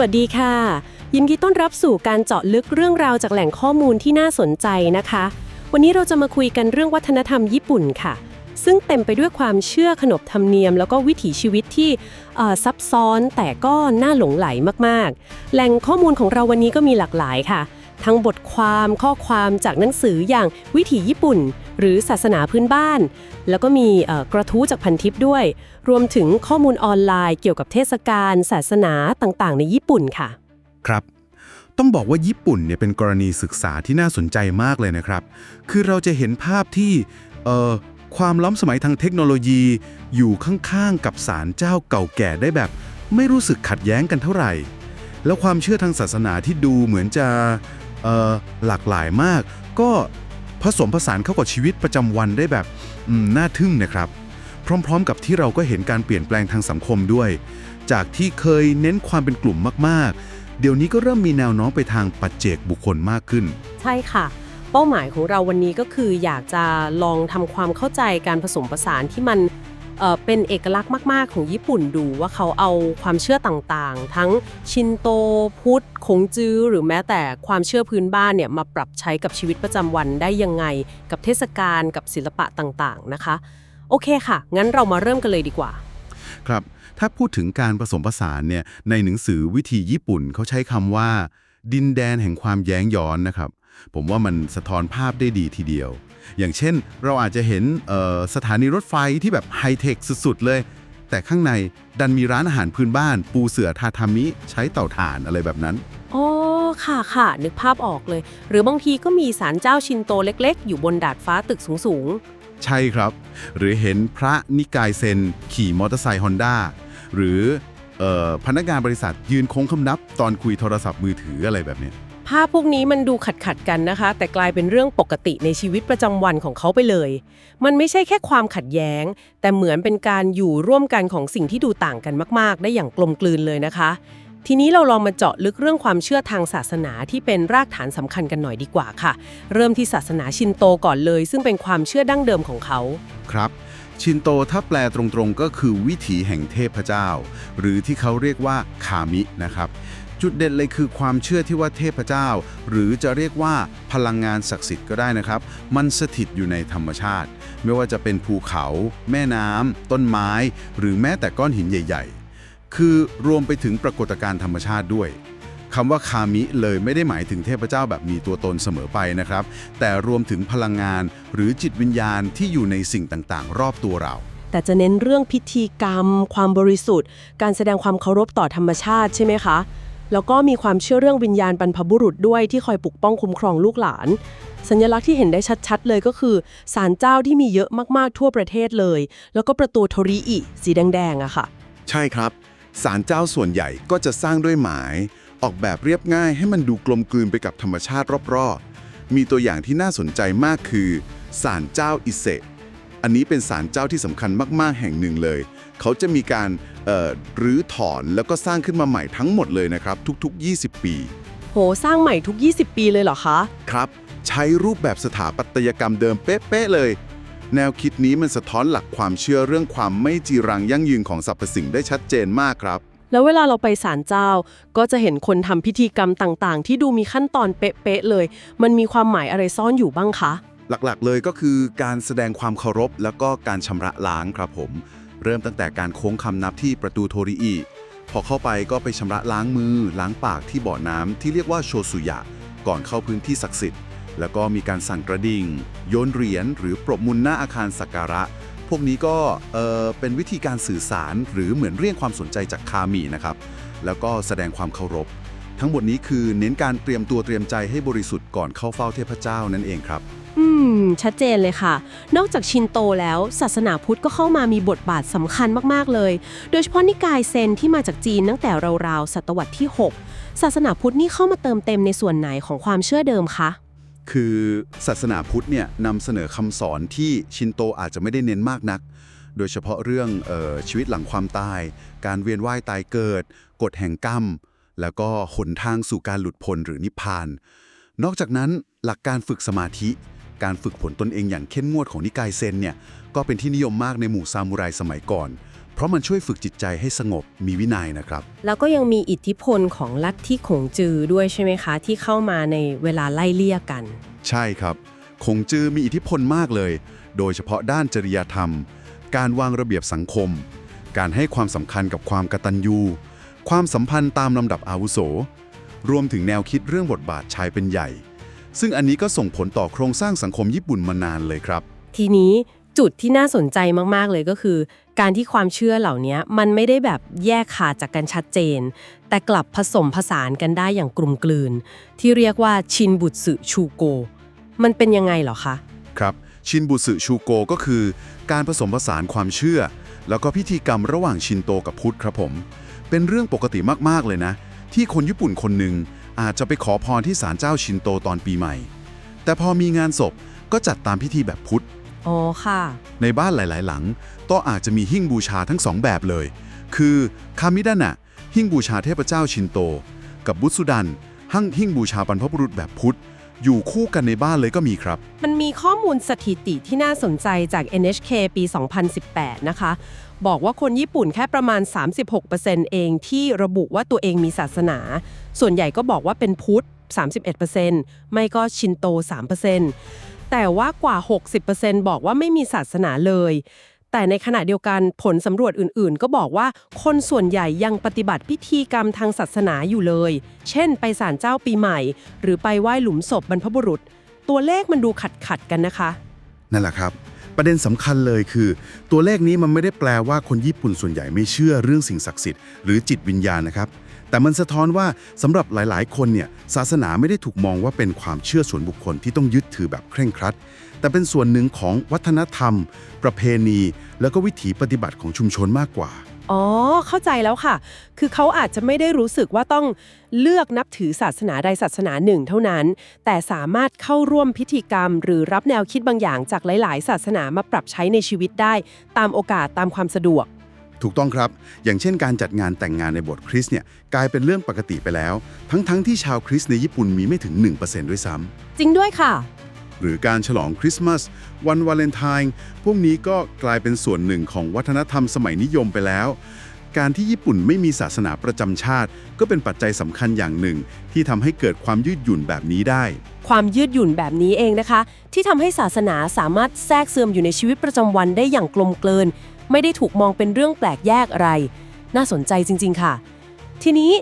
วัสดีค่ะ ยินดีต้อนรับสู่การเจาะลึกเรื่องราวจากแหล่งข้อมูลที่น่าสนใจนะคะ วันนี้เราจะมาคุยกันเรื่องวัฒนธรรมญี่ปุ่นค่ะ ซึ่งเต็มไปด้วยความเชื่อขนบธรรมเนียม แล้วก็วิถีชีวิตที่ซับซ้อนแต่ก็น่าหลงไหลมากๆ แหล่งข้อมูลของเราวันนี้ก็มีหลากหลายค่ะ ทั้งบทความข้อความจากหนังสืออย่างวิถีญี่ปุ่น หรือศาสนาพื้นบ้าน แล้วก็มีกระทู้จากพันทิปด้วย รวมถึงข้อมูลออนไลน์เกี่ยวกับเทศกาลศาสนาต่างๆ ในญี่ปุ่นค่ะ ครับต้องบอกว่าญี่ปุ่นเนี่ยเป็นกรณีศึกษาที่น่าสนใจมากเลยนะครับ คือเราจะเห็นภาพที่ความล้ำสมัยทางเทคโนโลยีอยู่ข้างๆกับศาลเจ้าเก่าแก่ได้แบบ ไม่รู้สึกขัดแย้งกันเท่าไหร่ แล้วความเชื่อทางศาสนาที่ดูเหมือนจะ เอ่อหลากหลายมาก ก็ผสมผสานเข้ากับชีวิตประจำวันได้แบบอืมน่าทึ่งนะครับ พร้อมๆ กับที่เราก็เห็นการเปลี่ยนแปลงทางสังคมด้วย จากที่เคยเน้นความเป็นกลุ่มมากๆ เดี๋ยวนี้ก็เริ่มมีแนวโน้มไปทางปัจเจกบุคคลมากขึ้น ใช่ค่ะ เป้าหมายของเราวันนี้ก็คืออยากจะลองทำความเข้าใจการผสมผสานที่มัน เป็นเอกลักษณ์มากๆ ของญี่ปุ่นดูว่าเขาเอาความเชื่อต่างๆ ทั้งชินโตพุทธคงจื้อหรือแม้แต่ความเชื่อพื้นบ้านเนี่ยมาปรับใช้กับชีวิตประจำวันได้ยังไง กับเทศกาลกับศิลปะต่างๆนะคะ โอเคค่ะ งั้นเรามาเริ่มกันเลยดีกว่า ครับ ถ้าพูดถึงการผสมผสานเนี่ยในหนังสือวิธีญี่ปุ่นเขาใช้คำว่า ดินแดนแห่งความแย้งย้อนนะครับ ผมว่ามันสะท้อนภาพได้ดีทีเดียว อย่างเช่น เราอาจจะเห็นเอ่อสถานีรถไฟที่แบบไฮเทคสุด ๆ เลย แต่ข้างในดันมีร้านอาหารพื้นบ้าน ปูเสือทาทามิ ใช้เตาถ่านอะไรแบบนั้นอ๋อค่ะค่ะนึกภาพออกเลย หรือบางทีก็มีศาลเจ้าชินโตเล็ก ๆ อยู่บนดาดฟ้าตึกสูงใช่ครับ หรือเห็นพระนิกายเซนขี่มอเตอร์ไซค์ฮอนด้าหรือเอ่อพนักงานบริษัทยืนโค้งคำนับตอนคุยโทรศัพท์มือถืออะไรแบบเนี้ยๆ ภาพพวกนี้มันดูขัดขัดกันนะคะ แต่กลายเป็นเรื่องปกติในชีวิตประจำวันของเขาไปเลย มันไม่ใช่แค่ความขัดแย้ง แต่เหมือนเป็นการอยู่ร่วมกันของสิ่งที่ดูต่างกันมาก ๆ ได้อย่างกลมกลืนเลยนะคะ ทีนี้เราลองมาเจาะลึกเรื่องความเชื่อทางศาสนาที่เป็นรากฐานสำคัญกันหน่อยดีกว่าค่ะ เริ่มที่ศาสนาชินโตก่อนเลย ซึ่งเป็นความเชื่อดั้งเดิมของเขาครับชินโตถ้าแปลตรงๆก็คือวิถีแห่งเทพเจ้า หรือที่เขาเรียกว่าคามินะครับ จุดเด่นเลยคือความเชื่อที่ว่าเทพเจ้า หรือจะเรียกว่าพลังงานศักดิ์สิทธิ์ก็ได้นะครับ มันสถิตอยู่ในธรรมชาติ ไม่ว่าจะเป็นภูเขา แม่น้ำต้นไม้ หรือแม้แต่ก้อนหินใหญ่ ๆ คือรวมไปถึงปรากฏการณ์ธรรมชาติด้วยคำว่าคามิเลยไม่ได้หมายถึงเทพเจ้าแบบมีตัวตนเสมอไปนะครับ แต่รวมถึงพลังงานหรือจิตวิญญาณที่อยู่ในสิ่งต่างๆ รอบตัวเรา แต่จะเน้นเรื่องพิธีกรรม ความบริสุทธิ์ การแสดงความเคารพต่อธรรมชาติใช่ไหมคะ แล้วก็มีความเชื่อเรื่องวิญญาณบรรพบุรุษด้วยที่คอยปกป้องคุ้มครองลูกหลาน สัญลักษณ์ที่เห็นได้ชัดๆ เลยก็คือศาลเจ้าที่มีเยอะมากๆทั่วประเทศเลย แล้วก็ประตูโทริอิสีแดงๆอะค่ะ ใช่ครับศาลเจ้าส่วนใหญ่ก็จะสร้างด้วยหมายออกแบบเรียบง่ายให้มันดูกลมกลืนไปกับธรรมชาติรอบๆ มีตัวอย่างที่น่าสนใจมากคือศาลเจ้าอิเซะอันนี้เป็นศาลเจ้าที่สำคัญมากๆ แห่งหนึ่งเลย เขาจะมีการ รื้อถอนแล้วก็สร้างขึ้นมาใหม่ทั้งหมดเลยนะครับทุกๆ 20 ปี โห สร้างใหม่ทุก 20 ปีเลยเหรอคะ ครับ ใช้รูปแบบสถาปัตยกรรมเดิมเป๊ะๆเลย แนวคิดนี้มันสะท้อนหลักความเชื่อเรื่องความไม่จีรังยั่งยืนของสรรพสิ่งได้ชัดเจนมากครับ แล้วเวลาเราไปศาลเจ้า ก็จะเห็นคนทำพิธีกรรมต่างๆ ที่ดูมีขั้นตอนเป๊ะๆเลย มันมีความหมายอะไรซ่อนอยู่บ้างคะหลักๆ เลยก็คือการแสดงความเคารพแล้วก็การชำระล้างครับผม เริ่มตั้งแต่การโค้งคำนับที่ประตูโทริอิพอเข้าไปก็ไปชำระล้างมือ ล้างปากที่บ่อน้ำที่เรียกว่าโชสุยะ ก่อนเข้าพื้นที่ศักดิ์สิทธิ์ แล้วก็มีการสั่งกระดิ่ง โยนเหรียญหรือปรบมุนหน้าอาคารสักการะ พวกนี้ก็เออเป็นวิธีการสื่อสารหรือเหมือนเรียกความสนใจจากคามีนะครับ แล้วก็แสดงความเคารพ ทั้งหมดนี้คือเน้นการเตรียมตัวเตรียมใจให้บริสุทธิ์ก่อนเข้าเฝ้าเทพเจ้านั่นเองครับ อืม ชัดเจนเลยค่ะ นอกจากชินโตแล้ว ศาสนาพุทธก็เข้ามามีบทบาทสำคัญมาก ๆ เลย โดยเฉพาะนิกายเซนที่มาจากจีนตั้งแต่ราวๆศตวรรษที่ 6 ศาสนาพุทธนี่เข้ามาเติมเต็มในส่วนไหนของความเชื่อเดิมคะ คือศาสนาพุทธเนี่ยนำเสนอคำสอนที่ชินโตอาจจะไม่ได้เน้นมากนัก โดยเฉพาะเรื่องออชีวิตหลังความตาย การเวียนว่ายตายเกิด กฎแห่งกรรม แล้วก็หนทางสู่การหลุดพ้นหรือนิพพาน นอกจากนั้นหลักการฝึกสมาธิ การฝึกผลตนเองอย่างเข้มงวดของนิกายเซนเนี่ยก็เป็นที่นิยมมากในหมู่ซามูไรสมัยก่อน เพราะมันช่วยฝึกจิตใจให้สงบมีวินัยนะครับ แล้วก็ยังมีอิทธิพลของลัทธิขงจือด้วยใช่ไหมคะ ที่เข้ามาในเวลาไล่เลี่ยกัน ใช่ครับคงจือมีอิทธิพลมากเลย โดยเฉพาะด้านจริยธรรม การวางระเบียบสังคม การให้ความสำคัญกับความกตัญญู ความสัมพันธ์ตามลำดับอาวุโส รวมถึงแนวคิดเรื่องบทบาทชายเป็นใหญ่ ซึ่งอันนี้ก็ส่งผลต่อโครงสร้างสังคมญี่ปุ่นมานานเลยครับ ทีนี้จุดที่น่าสนใจมากๆเลยก็คือ การที่ความเชื่อเหล่านี้มันไม่ได้แบบแยกขาดจากกันชัดเจน แต่กลับผสมผสานกันได้อย่างกลุ่มกลืน ที่เรียกว่าชินบุตสึชูโก มันเป็นยังไงเหรอคะ ครับ ชินบุสึชูโกก็คือ การผสมผสานความเชื่อ แล้วก็พิธีกรรมระหว่างชินโตกับพุทธครับผม เป็นเรื่องปกติมากๆเลยนะ ที่คนญี่ปุ่นคนหนึ่ง อาจจะไปขอพรที่ศาลเจ้าชินโตตอนปีใหม่ แต่พอมีงานศพก็จัดตามพิธีแบบพุทธอ๋อค่ะ ในบ้านหลาย ๆ หลังก็อาจจะมีหิ้งบูชาทั้งสองแบบเลย คือคามิดานะหิ้งบูชาเทพเจ้าชินโต กับบุตสุดันหั่งหิ้งบูชาบรรพบุรุษแบบพุทธ อยู่คู่กันในบ้านเลยก็มีครับ มันมีข้อมูลสถิติที่น่าสนใจจาก NHK ปี 2018 นะคะ บอกว่าคนญี่ปุ่นแค่ประมาณ 36%เองที่ระบุว่าตัวเองมีศาสนา ส่วนใหญ่ก็บอกว่าเป็นพุทธ 31%ไม่ก็ชินโต 3%แต่ว่ากว่า 60%บอกว่าไม่มีศาสนาเลย แต่ในขณะเดียวกันผลสำรวจอื่นๆ ก็บอกว่าคนส่วนใหญ่ยังปฏิบัติพิธีกรรมทางศาสนาอยู่เลย เช่น ไปศาลเจ้าปีใหม่ หรือไปไหว้หลุมศพบรรพบุรุษ ตัวเลขมันดูขัดขัดกันนะคะ นั่นแหละครับ ประเด็นสำคัญเลยคือ ตัวเลขนี้มันไม่ได้แปลว่าคนญี่ปุ่นส่วนใหญ่ไม่เชื่อเรื่องสิ่งศักดิ์สิทธิ์หรือจิตวิญญาณนะครับแต่มันสะท้อนว่าสำหรับหลาย ๆ คนเนี่ยศาสนาไม่ได้ถูกมองว่าเป็นความเชื่อส่วนบุคคลที่ต้องยึดถือแบบเคร่งครัด แต่เป็นส่วนหนึ่งของวัฒนธรรม ประเพณี แล้วก็วิถีปฏิบัติของชุมชนมากกว่า อ๋อ เข้าใจแล้วค่ะ คือเขาอาจจะไม่ได้รู้สึกว่าต้องเลือกนับถือศาสนาใดศาสนาหนึ่งเท่านั้น แต่สามารถเข้าร่วมพิธีกรรม หรือรับแนวคิดบางอย่างจากหลาย ๆ ศาสนามาปรับใช้ในชีวิตได้ ตามโอกาสตามความสะดวก ถูกต้องครับ อย่างเช่นการจัดงานแต่งงานในโบสถ์คริสต์เนี่ยกลายเป็นเรื่องปกติไปแล้ว ทั้งๆที่ชาวคริสต์ในญี่ปุ่นมีไม่ถึง 1%ด้วยซ้ำ จริงด้วยค่ะ หรือการฉลองคริสต์มาส วันวาเลนไทน์พวกนี้ก็กลายเป็นส่วนหนึ่งของวัฒนธรรมสมัยนิยมไปแล้ว การที่ญี่ปุ่นไม่มีศาสนาประจำชาติ ก็เป็นปัจจัยสำคัญอย่างหนึ่ง ที่ทำให้เกิดความยืดหยุ่นแบบนี้ได้ ความยืดหยุ่นแบบนี้เองนะคะ ที่ทำให้ศาสนาสามารถแทรกซึมอยู่ในชีวิตประจำวันได้อย่างกลมเกลืนไม่ได้ถูกมองเป็นเรื่องแปลกแยกอะไร น่าสนใจจริง ๆ ค่ะ ทีนี้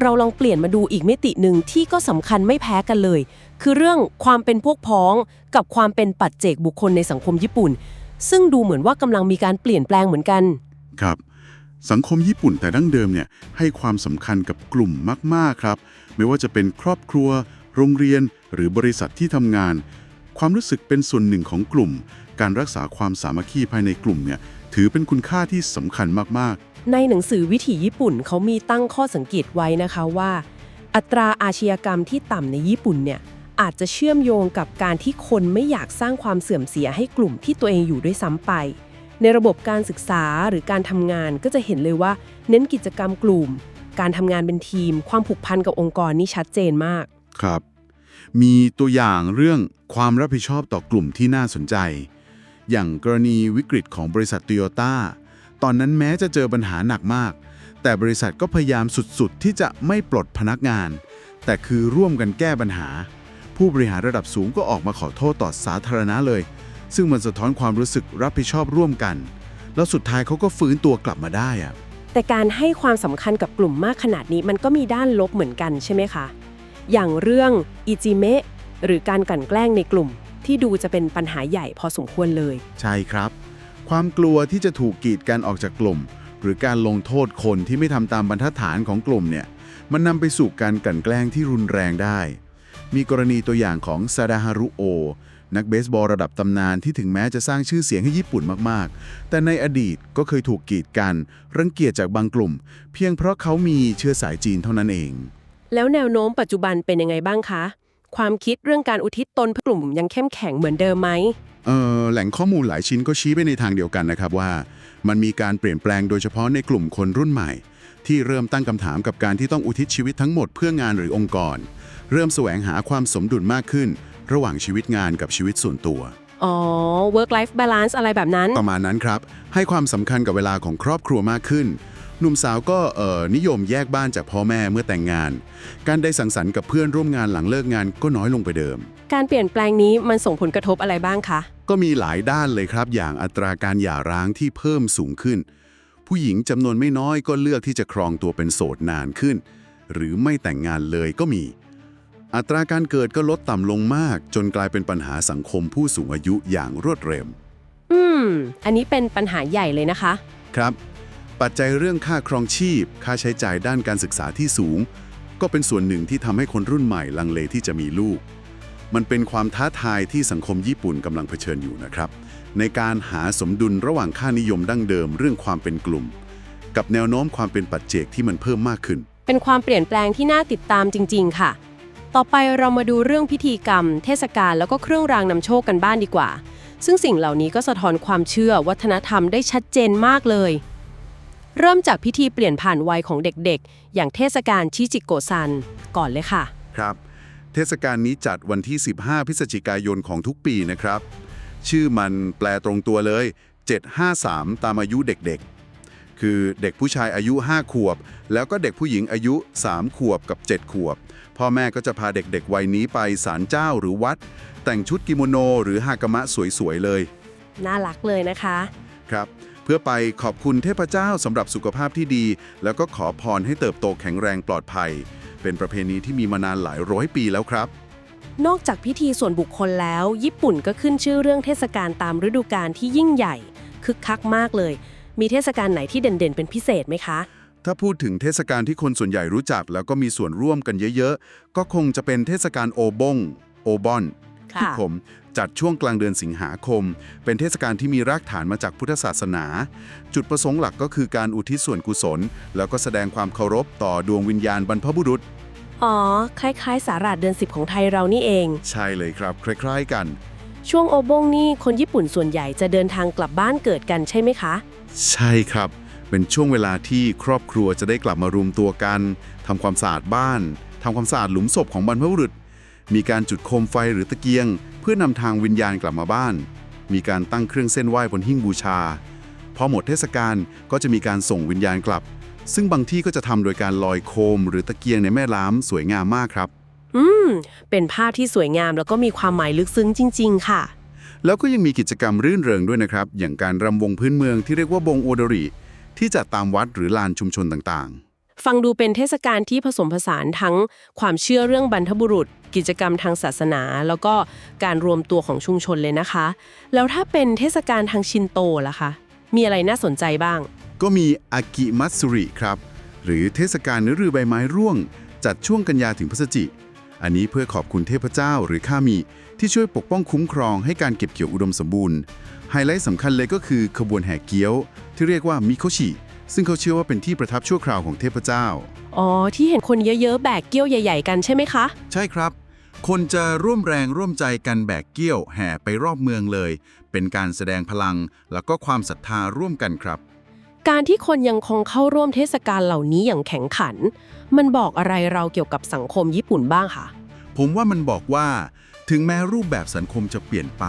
เราลองเปลี่ยนมาดูอีกมิติหนึ่งที่ก็สำคัญไม่แพ้กันเลย คือเรื่องความเป็นพวกพ้องกับความเป็นปัจเจกบุคคลในสังคมญี่ปุ่น ซึ่งดูเหมือนว่ากำลังมีการเปลี่ยนแปลงเหมือนกัน ครับ สังคมญี่ปุ่นแต่ดั้งเดิมเนี่ยให้ความสำคัญกับกลุ่มมาก ๆ ครับ ไม่ว่าจะเป็นครอบครัว โรงเรียน หรือบริษัทที่ทำงาน ความรู้สึกเป็นส่วนหนึ่งของกลุ่ม การรักษาความสามัคคีภายในกลุ่มเนี่ยถือเป็นคุณค่าที่สำคัญมากในหนังสือวิถีญี่ปุ่นเขามีตั้งข้อสังเกตไว้นะคะว่า อัตราอาชญากรรมที่ต่ำในญี่ปุ่นเนี่ย อาจจะเชื่อมโยงกับการที่คนไม่อยากสร้างความเสื่อมเสียให้กลุ่มที่ตัวเองอยู่ด้วยซ้ำไป ในระบบการศึกษาหรือการทำงานก็จะเห็นเลยว่า เน้นกิจกรรมกลุ่ม การทำงานเป็นทีม ความผูกพันกับองค์กรนี่ชัดเจนมาก ครับ มีตัวอย่างเรื่องความรับผิดชอบต่อกลุ่มที่น่าสนใจ อย่างกรณีวิกฤตของบริษัทโตโยต้าตอนนั้นแม้จะเจอปัญหาหนักมาก แต่บริษัทก็พยายามสุดๆ ที่จะไม่ปลดพนักงาน แต่คือร่วมกันแก้ปัญหา ผู้บริหารระดับสูงก็ออกมาขอโทษต่อสาธารณะเลย ซึ่งมันสะท้อนความรู้สึกรับผิดชอบร่วมกัน แล้วสุดท้ายเขาก็ฟื้นตัวกลับมาได้อะแต่การให้ความสำคัญกับกลุ่มมากขนาดนี้มันก็มีด้านลบเหมือนกันใช่ไหมคะ อย่างเรื่องอิจิเมะหรือการกลั่นแกล้งในกลุ่ม ที่ดูจะเป็นปัญหาใหญ่พอสมควรเลย ใช่ครับ ความกลัวที่จะถูกกีดกันออกจากกลุ่ม หรือการลงโทษคนที่ไม่ทำตามบรรทัดฐานของกลุ่มเนี่ย มันนำไปสู่การกลั่นแกล้งที่รุนแรงได้ มีกรณีตัวอย่างของซาดาฮารุโอ นักเบสบอลระดับตำนานที่ถึงแม้จะสร้างชื่อเสียงให้ญี่ปุ่นมากๆ แต่ในอดีตก็เคยถูกกีดกัน รังเกียจจากบางกลุ่ม เพียงเพราะเขามีเชื้อสายจีนเท่านั้นเอง แล้วแนวโน้มปัจจุบันเป็นยังไงบ้างคะ ความคิดเรื่องการอุทิศตนเพื่อกลุ่มยังเข้มแข็งเหมือนเดิมไหมเอ่อแหล่งข้อมูลหลายชิ้นก็ชี้ไปในทางเดียวกันนะครับว่า มันมีการเปลี่ยนแปลงโดยเฉพาะในกลุ่มคนรุ่นใหม่ ที่เริ่มตั้งคำถามกับการที่ต้องอุทิศชีวิตทั้งหมดเพื่องานหรือองค์กร เริ่มแสวงหาความสมดุลมากขึ้น ระหว่างชีวิตงานกับชีวิตส่วนตัว อ๋อ work life balance อะไรแบบนั้น ประมาณนั้นครับ ให้ความสำคัญกับเวลาของครอบครัวมากขึ้น หนุ่มสาวก็เอ่อนิยมแยกบ้านจากพ่อแม่เมื่อแต่งงาน การได้สังสรรค์กับเพื่อนร่วมงานหลังเลิกงานก็น้อยลงไปเดิม การเปลี่ยนแปลงนี้มันส่งผลกระทบอะไรบ้างคะ ก็มีหลายด้านเลยครับ อย่างอัตราการหย่าร้างที่เพิ่มสูงขึ้น ผู้หญิงจำนวนไม่น้อยก็เลือกที่จะครองตัวเป็นโสดนานขึ้น หรือไม่แต่งงานเลยก็มี อัตราการเกิดก็ลดต่ำลงมาก จนกลายเป็นปัญหาสังคมผู้สูงอายุอย่างรวดเร็ว อืม อันนี้เป็นปัญหาใหญ่เลยนะคะ ครับ ปัจจัยเรื่องค่าครองชีพ ค่าใช้จ่ายด้านการศึกษาที่สูง ก็เป็นส่วนหนึ่งที่ทำให้คนรุ่นใหม่ลังเลที่จะมีลูก มันเป็นความท้าทายที่สังคมญี่ปุ่นกำลังเผชิญอยู่นะครับ ในการหาสมดุลระหว่างค่านิยมดั้งเดิมเรื่องความเป็นกลุ่ม กับแนวโน้มความเป็นปัจเจกที่มันเพิ่มมากขึ้น เป็นความเปลี่ยนแปลงที่น่าติดตามจริง ๆ ค่ะ ต่อไปเรามาดูเรื่องพิธีกรรม เทศกาลแล้วก็เครื่องรางนำโชคกันบ้านดีกว่า ซึ่งสิ่งเหล่านี้ก็สะท้อนความเชื่อวัฒนธรรมได้ชัดเจนมากเลย เริ่มจากพิธีเปลี่ยนผ่านวัยของเด็กๆ อย่างเทศกาลชิจิโกซัน ก่อนเลยค่ะ ครับ เทศกาลนี้จัดวันที่ 15 พฤศจิกายนของทุกปีนะครับ ชื่อมันแปลตรงตัวเลย 753 ตามอายุเด็กๆคือเด็กผู้ชายอายุ 5 ขวบ แล้วก็เด็กผู้หญิงอายุ 3 ขวบกับ 7 ขวบ พ่อแม่ก็จะพาเด็กๆวัยนี้ไปศาลเจ้าหรือวัด แต่งชุดกิโมโนหรือฮากามะสวยๆเลย น่ารักเลยนะคะ ครับเพื่อไปขอบคุณเทพเจ้าสำหรับสุขภาพที่ดี แล้วก็ขอพรให้เติบโตแข็งแรงปลอดภัย เป็นประเพณีที่มีมานานหลายร้อยปีแล้วครับ นอกจากพิธีส่วนบุคคลแล้ว ญี่ปุ่นก็ขึ้นชื่อเรื่องเทศกาลตามฤดูกาลที่ยิ่งใหญ่ คึกคักมากเลย มีเทศกาลไหนที่เด่นๆ เป็นพิเศษไหมคะ ถ้าพูดถึงเทศกาลที่คนส่วนใหญ่รู้จัก แล้วก็มีส่วนร่วมกันเยอะ ๆ ก็คงจะเป็นเทศกาลโอบง โอบอนค่ะที่ผมจัดช่วงกลางเดือนสิงหาคม เป็นเทศกาลที่มีรากฐานมาจากพุทธศาสนา จุดประสงค์หลักก็คือการอุทิศส่วนกุศล แล้วก็แสดงความเคารพต่อดวงวิญญาณบรรพบุรุษ อ๋อ คล้ายๆ สาราดเดือนสิบของไทยเรานี่เอง ใช่เลยครับ คล้าย ๆ กัน ช่วงโอบงนี่คนญี่ปุ่นส่วนใหญ่จะเดินทางกลับบ้านเกิดกันใช่ไหมคะ ใช่ครับ เป็นช่วงเวลาที่ครอบครัวจะได้กลับมารวมตัวกันทำความสะอาดบ้านทำความสะอาดหลุมศพของบรรพบุรุษ มีการจุดโคมไฟหรือตะเกียง เพื่อนำทางวิญญาณกลับมาบ้าน มีการตั้งเครื่องเส้นไหว้บนหิ้งบูชา พอหมดเทศกาลก็จะมีการส่งวิญญาณกลับ ซึ่งบางที่ก็จะทำโดยการลอยโคม หรือตะเกียงในแม่น้ำสวยงามมากครับ อืม เป็นภาพที่สวยงามแล้วก็มีความหมายลึกซึ้งจริง ๆ ค่ะ แล้วก็ยังมีกิจกรรมรื่นเริงด้วยนะครับ อย่างการรำวงพื้นเมืองที่เรียกว่าบงโอโดริ ที่จัดตามวัดหรือลานชุมชนต่างๆ ฟังดูเป็นเทศกาลที่ผสมผสานทั้งความเชื่อเรื่องบรรพบุรุษ กิจกรรมทางศาสนา แล้วก็การรวมตัวของชุมชนเลยนะคะ แล้วถ้าเป็นเทศกาลทางชินโตล่ะคะ มีอะไรน่าสนใจบ้าง ก็มีอากิมัตสุริครับ หรือเทศกาลฤดูใบไม้ร่วง จัดช่วงกันยาถึงพฤศจิอันนี้เพื่อขอบคุณเทพเจ้าหรือข้ามีที่ช่วยปกป้องคุ้มครองให้การเก็บเกี่ยวอุดมสมบูรณ์ ไฮไลท์สำคัญเลยก็คือขบวนแห่เกี้ยว ที่เรียกว่ามิโคชิ ซึ่งเขาเชื่อว่าเป็นที่ประทับชั่วคราวของเทพเจ้า อ๋อ ที่เห็นคนเยอะๆ แบกเกี้ยวใหญ่ ๆ กันใช่ไหมคะ ใช่ครับ คนจะร่วมแรงร่วมใจกันแบกเกี้ยวแห่ไปรอบเมืองเลย เป็นการแสดงพลัง แล้วก็ความศรัทธาร่วมกันครับ การที่คนยังคงเข้าร่วมเทศกาลเหล่านี้อย่างแข็งขัน มันบอกอะไรเราเกี่ยวกับสังคมญี่ปุ่นบ้างคะผมว่ามันบอกว่า ถึงแม้รูปแบบสังคมจะเปลี่ยนไป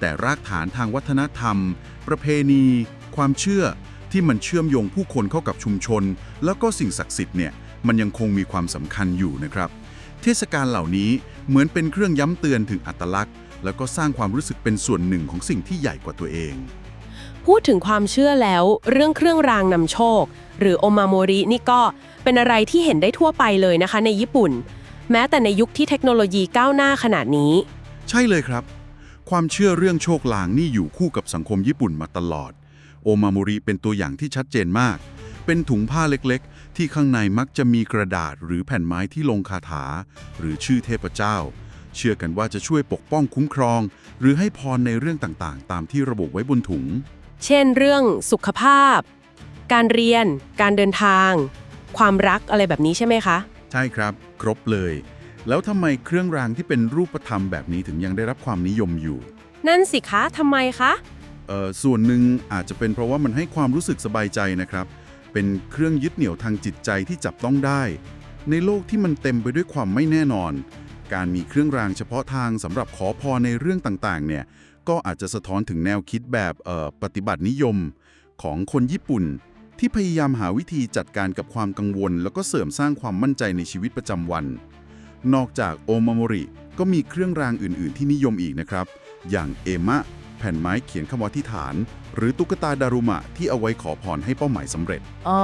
แต่รากฐานทางวัฒนธรรม ประเพณี ความเชื่อที่มันเชื่อมโยงผู้คนเข้ากับชุมชน แล้วก็สิ่งศักดิ์สิทธิ์เนี่ยมันยังคงมีความสำคัญอยู่นะครับ เทศกาลเหล่านี้เหมือนเป็นเครื่องย้ำเตือนถึงอัตลักษณ์ แล้วก็สร้างความรู้สึกเป็นส่วนหนึ่งของสิ่งที่ใหญ่กว่าตัวเอง พูดถึงความเชื่อแล้ว เรื่องเครื่องรางนำโชค หรือโอมาโมรินี่ก็เป็นอะไรที่เห็นได้ทั่วไปเลยนะคะ ในญี่ปุ่น แม้แต่ในยุคที่เทคโนโลยีก้าวหน้าขนาดนี้ ใช่เลยครับ ความเชื่อเรื่องโชคลางนี่อยู่คู่กับสังคมญี่ปุ่นมาตลอด โอมาโมริเป็นตัวอย่างที่ชัดเจนมาก เป็นถุงผ้าเล็กๆ ที่ข้างในมักจะมีกระดาษหรือแผ่นไม้ที่ลงคาถา หรือชื่อเทพเจ้า เชื่อกันว่าจะช่วยปกป้องคุ้มครอง หรือให้พรในเรื่องต่างๆ ตามที่ระบุไว้บนถุง เช่น เรื่องสุขภาพ การเรียน การเดินทาง ความรักอะไรแบบนี้ใช่ไหมคะ ใช่ครับ ครบเลย แล้วทำไมเครื่องรางที่เป็นรูปธรรมแบบนี้ถึงยังได้รับความนิยมอยู่ นั่นสิคะทำไมคะเอ่อ ส่วนหนึ่งอาจจะเป็นเพราะว่ามันให้ความรู้สึกสบายใจนะครับ เป็นเครื่องยึดเหนี่ยวทางจิตใจที่จับต้องได้ ในโลกที่มันเต็มไปด้วยความไม่แน่นอน การมีเครื่องรางเฉพาะทางสำหรับขอพรในเรื่องต่างๆ เนี่ยก็อาจจะสะท้อนถึงแนวคิดแบบปฏิบัตินิยมของคนญี่ปุ่น ที่พยายามหาวิธีจัดการกับความกังวล แล้วก็เสริมสร้างความมั่นใจในชีวิตประจำวัน นอกจากโอมาโมริก็มีเครื่องรางอื่น ๆ ที่นิยมอีกนะครับ อย่างเอมะ แผ่นไม้เขียนคำว่าที่ฐาน หรือตุ๊กตาดารุมะที่เอาไว้ขอพรให้เป้าหมายสำเร็จ อ๋อ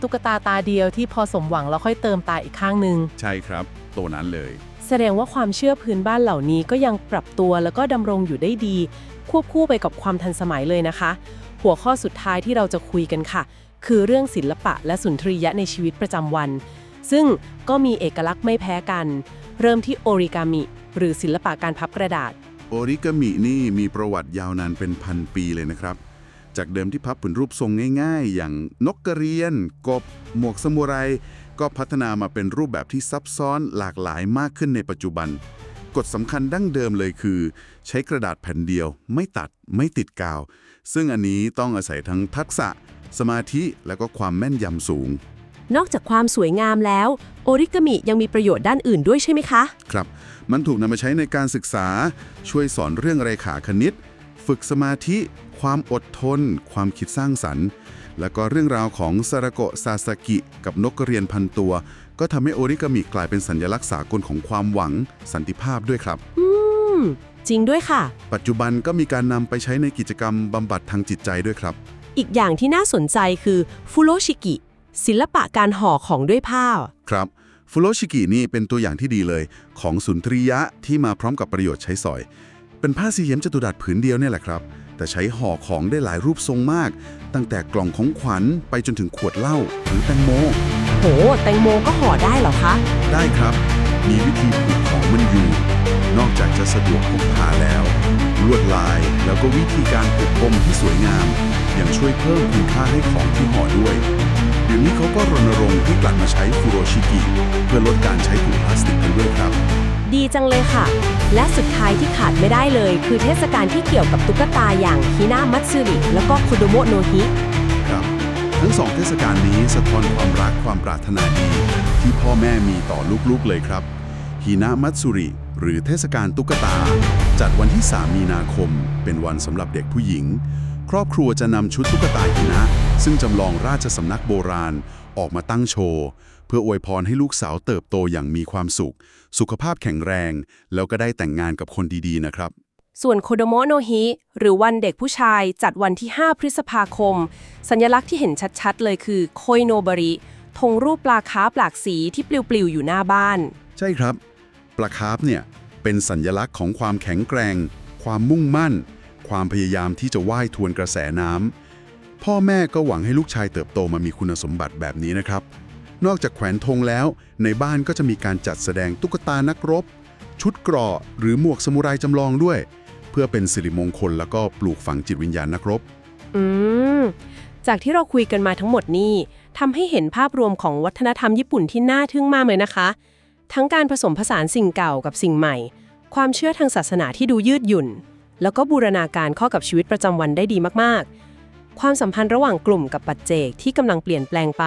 ตุ๊กตาตาเดียวที่พอสมหวังแล้วค่อยเติมตาอีกข้างหนึ่ง ใช่ครับ ตัวนั้นเลย แสดงว่าความเชื่อพื้นบ้านเหล่านี้ก็ยังปรับตัวแล้วก็ดำรงอยู่ได้ดี ควบคู่ไปกับความทันสมัยเลยนะคะ หัวข้อสุดท้ายที่เราจะคุยกันค่ะ คือเรื่องศิลปะและสุนทรียะในชีวิตประจำวัน ซึ่งก็มีเอกลักษณ์ไม่แพ้กัน เริ่มที่โอริกามิ หรือศิลปะการพับกระดาษ โอริกามินี่มีประวัติยาวนานเป็นพันปีเลยนะครับ จากเดิมที่พับเป็นรูปทรงง่ายๆ อย่างนกกระเรียน กบ หมวกสมุไร ก็พัฒนามาเป็นรูปแบบที่ซับซ้อนหลากหลายมากขึ้นในปัจจุบัน กฎสำคัญดั้งเดิมเลยคือ ใช้กระดาษแผ่นเดียว ไม่ตัด ไม่ติดกาว ซึ่งอันนี้ต้องอาศัยทั้งทักษะ สมาธิ และก็ความแม่นยำสูง นอกจากความสวยงามแล้ว โอริกามิยังมีประโยชน์ด้านอื่นด้วยใช่ไหมคะ ครับ มันถูกนำมาใช้ในการศึกษา ช่วยสอนเรื่องเรขาคณิต ฝึกสมาธิ ความอดทน ความคิดสร้างสรรค์ แล้วก็เรื่องราวของซาราโกะซาสกิ กับนกกระเรียนพันตัว ก็ทำให้โอริกามิกลายเป็นสัญลักษณ์สากลของความหวังสันติภาพด้วยครับ อืม จริงด้วยค่ะ ปัจจุบันก็มีการนำไปใช้ในกิจกรรมบำบัดทางจิตใจด้วยครับ อีกอย่างที่น่าสนใจคือฟุโรชิกิศิลปะการห่อของด้วยผ้า ครับ ฟูโรชิกินี่เป็นตัวอย่างที่ดีเลยของสุนทรียะที่มาพร้อมกับประโยชน์ใช้สอย เป็นผ้าสี่เหลี่ยมจตุรัสผืนเดียวเนี่ยแหละครับ แต่ใช้ห่อของได้หลายรูปทรงมาก ตั้งแต่กล่องของขวัญไปจนถึงขวดเหล้าหรือแตงโม โห แตงโมก็ห่อได้เหรอคะ ได้ครับ มีวิธีผูกของมันอยู่ นอกจากจะสะดวกพกพาแล้ว ลวดลายแล้วก็วิธีการผูกปมที่สวยงามยังช่วยเพิ่มคุณค่าให้ของที่ห่อด้วยเดี๋ยวนี้เขาก็รณรงค์ให้กลับมาใช้ฟูโรชิกิเพื่อลดการใช้ถุงพลาสติกกันด้วยครับดีจังเลยค่ะ และสุดท้ายที่ขาดไม่ได้เลย คือเทศกาลที่เกี่ยวกับตุ๊กตาอย่างฮินามัตสึริแล้วก็คุโดโมโนฮิครับ ทั้งสองเทศกาลนี้สะท้อนความรักความปรารถนาดี ที่พ่อแม่มีต่อลูกๆเลยครับฮินามัตสุริหรือเทศกาลตุ๊กตา จัดวันที่ 3 มีนาคม เป็นวันสำหรับเด็กผู้หญิง ครอบครัวจะนำชุดตุ๊กตาหินะ ซึ่งจำลองราชสำนักโบราณ ออกมาตั้งโชว์ เพื่ออวยพรให้ลูกสาวเติบโตอย่างมีความสุข สุขภาพแข็งแรง แล้วก็ได้แต่งงานกับคนดีๆนะครับ ส่วนโคโดโมโนฮิหรือวันเด็กผู้ชายจัดวันที่ 5 พฤษภาคม สัญลักษณ์ที่เห็นชัดๆ เลยคือโคยโนบริธงรูปปลาคาร์ฟหลากสีที่ปลิวๆอยู่หน้าบ้าน ใช่ครับ ปลาคาร์ฟเนี่ยเป็นสัญลักษณ์ของความแข็งแกร่ง ความมุ่งมั่น ความพยายามที่จะว่ายทวนกระแสน้ำพ่อแม่ก็หวังให้ลูกชายเติบโตมามีคุณสมบัติแบบนี้นะครับ นอกจากแขวนธงแล้ว ในบ้านก็จะมีการจัดแสดงตุ๊กตานักรบ ชุดเกราะหรือหมวกสมุไรจำลองด้วย เพื่อเป็นสิริมงคลแล้วก็ปลูกฝังจิตวิญญาณนักรบ อืมจากที่เราคุยกันมาทั้งหมดนี่ทำให้เห็นภาพรวมของวัฒนธรรมญี่ปุ่นที่น่าทึ่งมากเลยนะคะ ทั้งการผสมผสานสิ่งเก่ากับสิ่งใหม่ ความเชื่อทางศาสนาที่ดูยืดหยุ่น แล้วก็บูรณาการข้ากับชีวิตประจำวันได้ดีมากๆ ความสัมพันธ์ระหว่างกลุ่มกับปัจเจกที่กำลังเปลี่ยนแปลงไป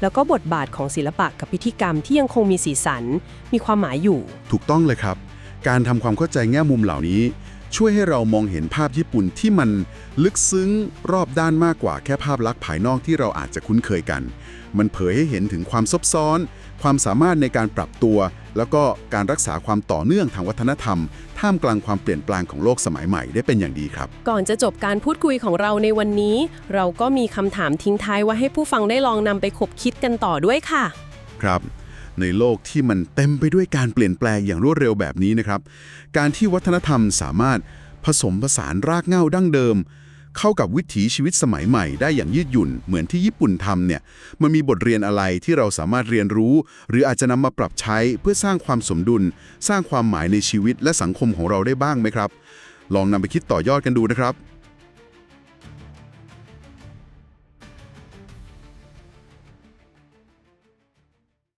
แล้วก็บทบาทของศิลปะกับพิธีกรรมที่ยังคงมีสีสัน มีความหมายอยู่ ถูกต้องเลยครับ การทำความเข้าใจแง่มุมเหล่านี้ ช่วยให้เรามองเห็นภาพญี่ปุ่นที่มันลึกซึ้งรอบด้านมากกว่าแค่ภาพลักษณ์ภายนอกที่เราอาจจะคุ้นเคยกัน มันเผยให้เห็นถึงความซับซ้อน ความสามารถในการปรับตัว แล้วก็การรักษาความต่อเนื่องทางวัฒนธรรม ท่ามกลางความเปลี่ยนแปลงของโลกสมัยใหม่ได้เป็นอย่างดีครับ ก่อนจะจบการพูดคุยของเราในวันนี้ เราก็มีคำถามทิ้งท้ายไว้ให้ผู้ฟังได้ลองนำไปคบคิดกันต่อด้วยค่ะ ครับ ในโลกที่มันเต็มไปด้วยการเปลี่ยนแปลงอย่างรวดเร็วแบบนี้นะครับ การที่วัฒนธรรมสามารถผสมผสานรากเหง้าดั้งเดิม เข้ากับวิถีชีวิตสมัยใหม่ได้อย่างยืดหยุ่นเหมือนที่ญี่ปุ่นทำเนี่ยมันมีบทเรียนอะไรที่เราสามารถเรียนรู้ หรืออาจจะนำมาปรับใช้เพื่อสร้างความสมดุล สร้างความหมายในชีวิตและสังคมของเราได้บ้างไหมครับ ลองนำไปคิดต่อยอดกันดูนะครับ